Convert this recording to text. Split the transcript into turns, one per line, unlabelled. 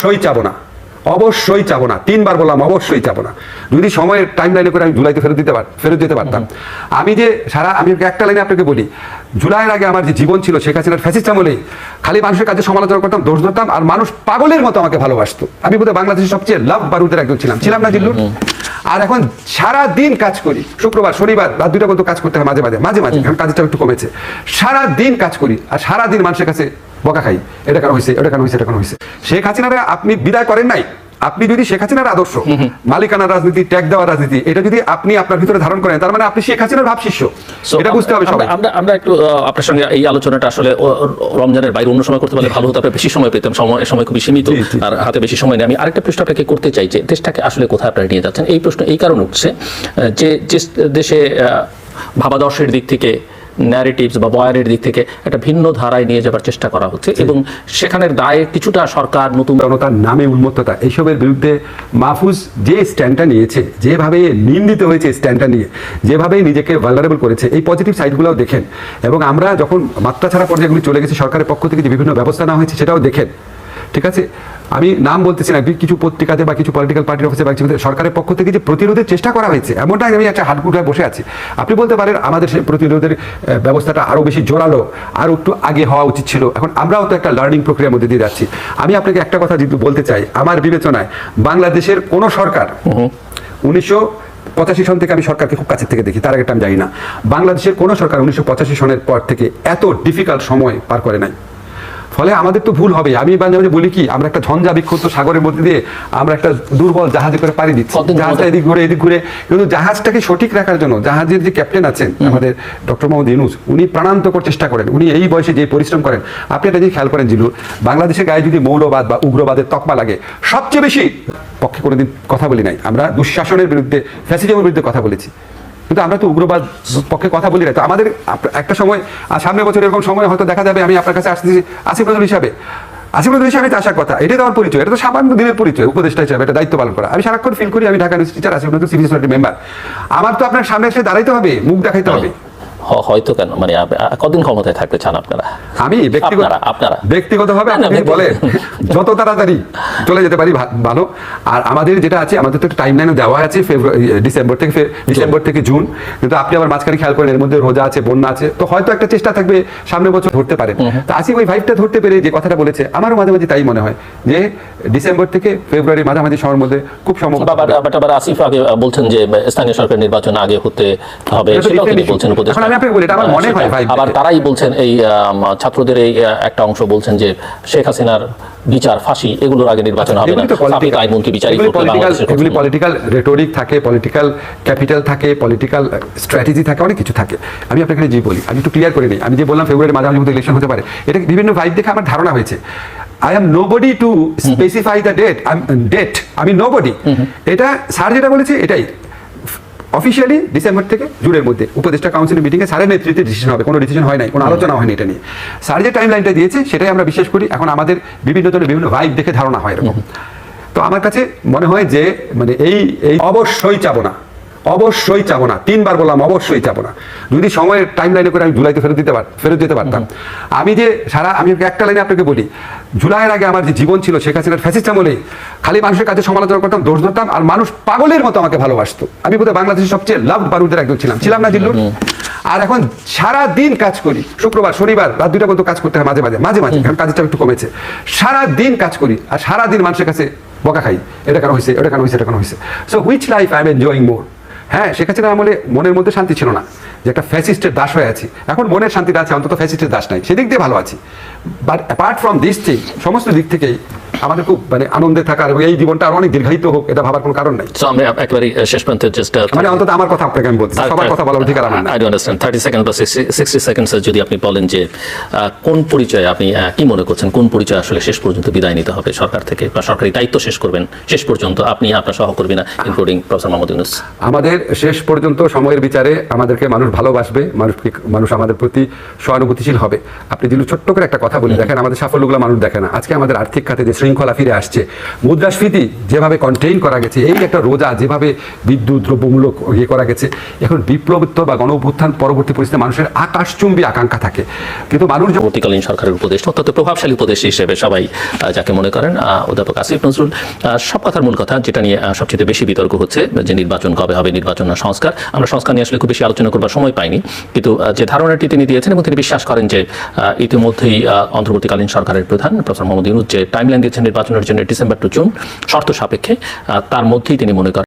অবশ্যই চাবো না। অবশ্যই চাবো না। তিনবার বললাম অবশ্যই চাবো না। যদি সময়ের টাইম লাইনে করে আমি জুলাইতে ফেরত দিতে পার ফেরত দিতে পারতাম। আমি যে সারা আমি একটা লাইনে আপনাকে বলি জুলাইয়ের আগে আমার যে জীবন ছিল শেখ হাসিনার ফ্যাসিস্ট আমলেই খালি মানুষের কাছে সমালোচনা করতাম দোষ ধরতাম আর মানুষ পাগলের মতো আমাকে ভালোবাসতো। আমি বোধহয় বাংলাদেশের সবচেয়ে লাভ বারুদের একজন ছিলাম। ছিলাম না জিল্লুর? আর এখন সারা দিন কাজ করি। শুক্রবার শনিবার বা দুইটা পর্যন্ত কাজ করতে হয় মাঝে মাঝে মাঝে মাঝে কারণ কাজটা একটু কমেছে। সারা দিন কাজ করি আর সারা দিন মানুষের কাছে বকা খাই। এটা কেন হয়েছে এটা কেন হয়েছে এটা কেন হয়েছে শেখ হাসিনারা আপনি বিদায় করেন নাই? আপনি যদি শেখ হাসিনার আদর্শ মালিকানা রাজনীতি ট্যাগ দেওয়া রাজনীতি এটা যদি আপনি আপনার ভিতরে ধারণ করেন তার মানে আপনি শেখ হাসিনার ভাব শিষ্য এটা বুঝতে হবে সবাই।
আমরা আমরা একটু আপনার সঙ্গে এই আলোচনাটা আসলে রমজানের বাইরে অন্য সময় করতে পারলে ভালো হতো আপনি বেশি সময় পেতাম সময় সময় খুবই সীমিত। আর হাতে বেশি সময় নেই। আমি আরেকটা প্রশ্ন আপনাকে করতে চাই যে দেশটাকে আসলে কোথায় আপনারা নিয়ে যাচ্ছেন? এই প্রশ্ন এই কারণে উঠছে যে যে দেশে ভাবাদর্শের দিক থেকে ন্যারেটিভস বা বয়ানের দিক থেকে একটা ভিন্ন ধারায় নিয়ে যাবার চেষ্টা করা হচ্ছে এবং সেখানের দায়ে কিছুটা সরকার নতুন
জনতার নামে উন্মত্ততা এইসবের বিরুদ্ধে মাহফুজ যে স্ট্যান্ডটা নিয়েছে যেভাবে নিন্দিত হয়েছে স্ট্যান্ডটা নিয়ে যেভাবে নিজেকে ভালনারেবল করেছে এই পজিটিভ সাইডগুলোও দেখেন। এবং আমরা যখন মাত্রা ছাড়া পর্যায়গুলি চলে গেছে সরকারের পক্ষ থেকে যে বিভিন্ন ব্যবস্থা নেওয়া হয়েছে সেটাও দেখেন। ঠিক আছে? আমি নাম বলতেছি না কিছু পত্রিকাতে বা কিছু পলিটিক্যাল পার্টির অফিসে বা কিছু সরকারের পক্ষ থেকে যে প্রতিরোধের চেষ্টা করা হয়েছে এমনটা আমি একটা হাটকুটায় বসে আছি। আপনি বলতে পারেন আমাদের সেই প্রতিরোধের ব্যবস্থাটা আরও বেশি জোরালো আরও একটু আগে হওয়া উচিত ছিল। এখন আমরাও তো একটা লার্নিং প্রক্রিয়ার মধ্যে দিয়ে যাচ্ছি। আমি আপনাকে একটা কথা যেহেতু বলতে চাই আমার বিবেচনায় বাংলাদেশের কোনো সরকার উনিশশো পঁচাশি সন থেকে আমি সরকারকে খুব কাছের থেকে দেখি তার আগেটা আমি জানি না। বাংলাদেশের কোনো সরকার উনিশশো পঁচাশি সনের পর থেকে এত ডিফিকাল্ট সময় পার করে নাই। ফলে আমাদের তো ভুল হবে। আমি মাঝে মাঝে বলি কি আমরা একটা ঝঞ্ঝা বিক্ষুব্ধ সাগরের মধ্যে দিয়ে আমরা একটা দুর্বল জাহাজে করে পাড়ি দিচ্ছি। জাহাজটা এদিক ঘুরে এদিক ঘুরে। কিন্তু জাহাজটাকে সঠিক রাখার জন্য জাহাজের যে ক্যাপ্টেন আছেন আমাদের ডক্টর মোহাম্মদ ইউনুস উনি প্রাণান্তকর চেষ্টা করেন। উনি এই বয়সে যে পরিশ্রম করেন আপনি এটা যদি খেয়াল করেন জিলু বাংলাদেশের গায়ে যদি মৌলবাদ বা উগ্রবাদের তকমা লাগে সবচেয়ে বেশি পক্ষে কোনোদিন কথা বলি নাই। আমরা দুঃশাসনের বিরুদ্ধে ফ্যাসিজমের বিরুদ্ধে কথা বলেছি। কিন্তু আমরা তো উগ্রবাদ পক্ষে কথা বলি না। তো আমাদের একটা সময় সামনে সামনের বছর এরকম সময় হয়তো দেখা যাবে আমি আপনার কাছে আসতেছি আসিফ নজরুল হিসাবে আসিফ নজরুল হিসাবে আসার কথা। এটাই তো আমার পরিচয় এটা তো সামান্য দিনের পরিচয় উপদেষ্টা হিসাবে এটা দায়িত্ব পালন করা। আমি সারাক্ষণ ফিল করি আমি Dhaka university teacher Asif Nazrul civil society member আমার তো আপনার সামনে এসে দাঁড়াইতে হবে মুখ দেখাইতে হবে।
হ- হয়তো কেন? মানে কতদিন ক্ষমতায় থাকতে চান আপনারা?
আমি ব্যক্তিগত
আপনারা
ব্যক্তিগতভাবে
না,
আপনি বলেন যত তাড়াতাড়ি চলে যেতে পারি ভালো। আর আমাদের যেটা আছে আমাদের তো একটা টাইম লাইনে দেওয়া আছে ডিসেম্বর থেকে ডিসেম্বর থেকে জুন। কিন্তু আপনি আবার মাঝখানে খেয়াল করেন এর মধ্যে রোজা আছে বন্যা আছে। তো হয়তো একটা চেষ্টা থাকবে সামনের বছর ধরতে পারেন। তো আসি ওই ভাইবটা ধরতে পেরে যে কথাটা বলেছে আমারও মাঝে মাঝে তাই মনে হয় যে ডিসেম্বর থেকে ফেব্রুয়ারি মাঝামাঝি সময়ের মধ্যে খুব সম্ভব।
আবার আসিফ আগে বলছেন যে স্থানীয় সরকার নির্বাচন আগে হতে হবে সেটাও তিনি বলছেন উপদেষ্টা।
আমি আপনাকে বলি, এটা আমার মনে হয় ভাই,
আবার তারাই বলছেন এই ছাত্রদের এই একটা অংশ বলছেন যে শেখ হাসিনার বিচার ফাঁসি এগুলোর আগে নির্বাচন হবে না। সাবেক আইনমন্ত্রী বিচারিক
এগুলি। পলিটিক্যাল রেটোরিক থাকে পলিটিক্যাল ক্যাপিটাল থাকে পলিটিক্যাল স্ট্র্যাটেজি থাকে অনেক কিছু থাকে। আমি আপনাকে যে বলি আমি একটু ক্লিয়ার করে নিই। আমি যে বললাম ফেব্রুয়ারি মাঝামাঝি মধ্যে ইলেকশন হতে পারে এটা বিভিন্ন ভাইব দেখে আমার ধারণা হয়েছে। I am nobody to specify the date date আমি নো বডি এটা স্যার যেটা বলেছে এটাই। অফিসিয়ালি ডিসেম্বর থেকে জুনের মধ্যে উপদেষ্টা কাউন্সিলের মিটিংয়ে স্যারের নেতৃত্বে ডিসিশন হবে। কোনো ডিসিশন হয় নাই কোনো আলোচনা হয়নি এটা নিয়ে। স্যার যে টাইম লাইনটা দিয়েছে সেটাই আমরা বিশ্বাস করি। এখন আমাদের বিভিন্ন ধরনের বিভিন্ন ভাইব দেখে ধারণা হয় এরকম। তো আমার কাছে মনে হয় যে মানে এই এই অবশ্যই চাবো না। অবশ্যই চাবো না। তিনবার বললাম অবশ্যই চাবো না। যদি সময়ের টাইম লাইনে করে আমি জুলাইতে ফেরত দিতে পার ফেরত যেতে পারতাম। আমি যে সারা আমি একটা লাইনে আপনাকে বলি জুলাইয়ের আগে আমার যে জীবন ছিল শেখ হাসিনার ফ্যাসিস্ট আমলেই খালি মানুষের কাছে সমালোচনা করতাম দোষ ধরতাম আর মানুষ পাগলের মতো আমাকে ভালোবাসতো। আমি বোধহয় বাংলাদেশের সবচেয়ে লাভ বারুদের একজন ছিলাম। ছিলাম না জিল্লুর আর এখন সারা দিন কাজ করি শুক্রবার শনিবার রাত দুইটা পর্যন্ত কাজ করতে হয় মাঝে মাঝে মাঝে মাঝে কারণ কাজের চাপ একটু কমেছে। সারা দিন কাজ করি আর সারা দিন মানুষের কাছে বকা খাই। এটা কেন হয়েছে এটা কেন হয়েছে এটা কেন হয়েছে so which life I am enjoying more হ্যাঁ শেখ হাসিনা আমলে মনের মধ্যে শান্তি ছিল না, যে একটা ফ্যাসিস্টের দাস হয়ে আছি। এখন মনের শান্তিটা আছে, অন্তত ফ্যাসিস্টের দাস নাই। সেদিক দিয়ে ভালো আছি। But apart from this thing সমস্ত দিক থেকেই আমাদের খুব মানে আনন্দে থাকার এই জীবনটা আরও অনেক দীর্ঘায়িত হোক এটা ভাবার কোনো কারণ নাই।
So, আমি একেবারে শেষ পর্যন্ত জাস্ট
মানে অন্তত আমার কথা আপনাকে আমি বলছি সবার কথা বলার অধিকার আমার না
আই আন্ডারস্ট্যান্ড থার্টি সেকেন্ড বা সিক্সটি সেকেন্ডস যদি আপনি বলেন যে কোন পরিচয়ে আপনি কি মনে করছেন? কোন পরিচয় আসলে শেষ পর্যন্ত বিদায় নিতে হবে সরকার থেকে বা সরকারি দায়িত্ব শেষ করবেন? শেষ পর্যন্ত আপনি আপনার সহকর্মীরা ইনক্লুডিং প্রফেসর মোহাম্মদ ইউনুস
আমাদের শেষ পর্যন্ত সময়ের বিচারে আমাদেরকে মানুষ ভালোবাসবে মানুষ মানুষ আমাদের প্রতি সহানুভূতিশীল হবে। আপনি যদি ছোট্ট করে একটা কথা বলি দেখেন আমাদের সাফল্যগুলো মানুষ দেখে না। আজকে আমাদের আর্থিক খাতে যে শৃঙ্খলা ফিরে আসছে। মুদ্রাস্ফীতি যেভাবে কন্টেইন করা গেছে, এই একটা রোজা যেভাবে বিদ্যুৎ, দ্রব্যমূল্য ইয়ে করা গেছে, এখন বিপ্লবোত্তর বা গণ অভ্যুত্থান পরবর্তী পরিস্থিতিতে মানুষের আকাশচুম্বী আকাঙ্ক্ষা থাকে। কিন্তু মানুষ
পরবর্তীকালীন সরকারের উপদেষ্টা, অত্যন্ত প্রভাবশালী উপদেষ্টা হিসেবে সবাই যাকে মনে করেন অধ্যাপক আসিফ নজরুল সব কথার মূল কথা যেটা নিয়ে সবচেয়ে বেশি বিতর্ক হচ্ছে, যে নির্বাচন কবে হবে, নির্বাচন না সংস্কার, আমরা সংস্কার নিয়ে আসলে খুব বেশি আলোচনা করবার সময় পাইনি। কিন্তু যে ধারণাটি তিনি দিয়েছেন এবং তিনি বিশ্বাস করেন যে ইতিমধ্যেই অন্তর্বর্তীকালীন সরকারের প্রধান প্রফেসর মোহাম্মদ ইউনুস যে টাইমলাইন দিয়েছেন নির্বাচনের জন্য ডিসেম্বর টু জুন শর্ত সাপেক্ষে তার মধ্যেই তিনি মনে করেন।